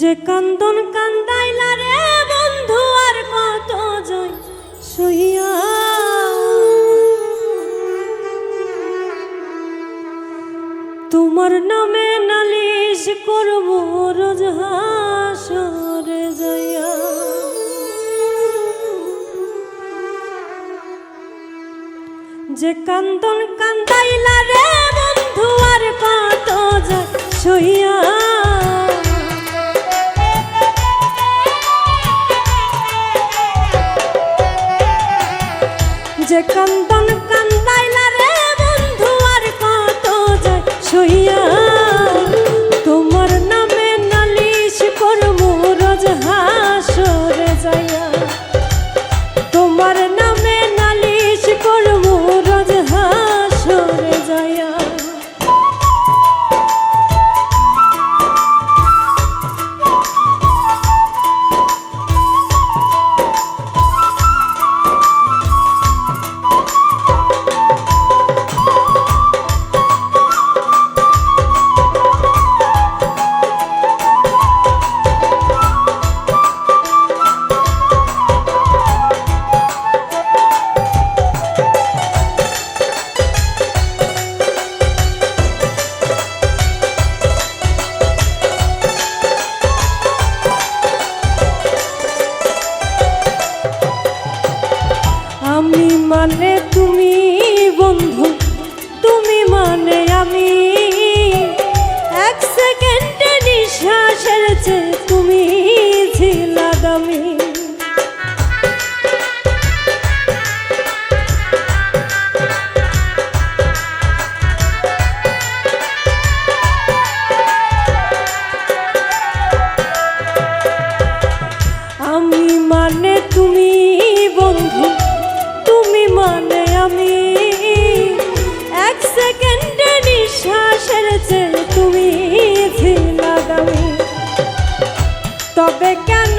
যে কান্দন কান্দাইলা রে বন্ধু, আর কত জয় সহিয়া তোমার নামে নালিশ করব, রোজ হাসরে যাইয়া। যে কান্দন কান্দাইলা রে বন্ধু, আর কত যায় সহিয়া যে কান্দন কান্দাইলা রে বন্ধু আর কত যায় সইয়া আমি মানে তুমি বন্ধু, তুমি মানে আমি। এক সেকেন্ডে নিঃশ্বাসের চেয়ে তুমি ছিলা দামি। আমি মানে তুমি বন্ধু মানে আমি এক সেকেন্ডে নিঃশ্বাসের চেয়ে তুমি ছিলা তবে কেন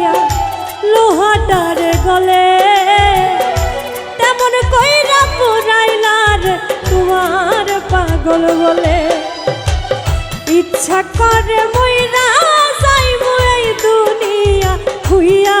তেমন কইরা পুরাইলার তোমার পাগল বলে। ইচ্ছা করে মইরা যাইব এই দুনিয়া খুইয়া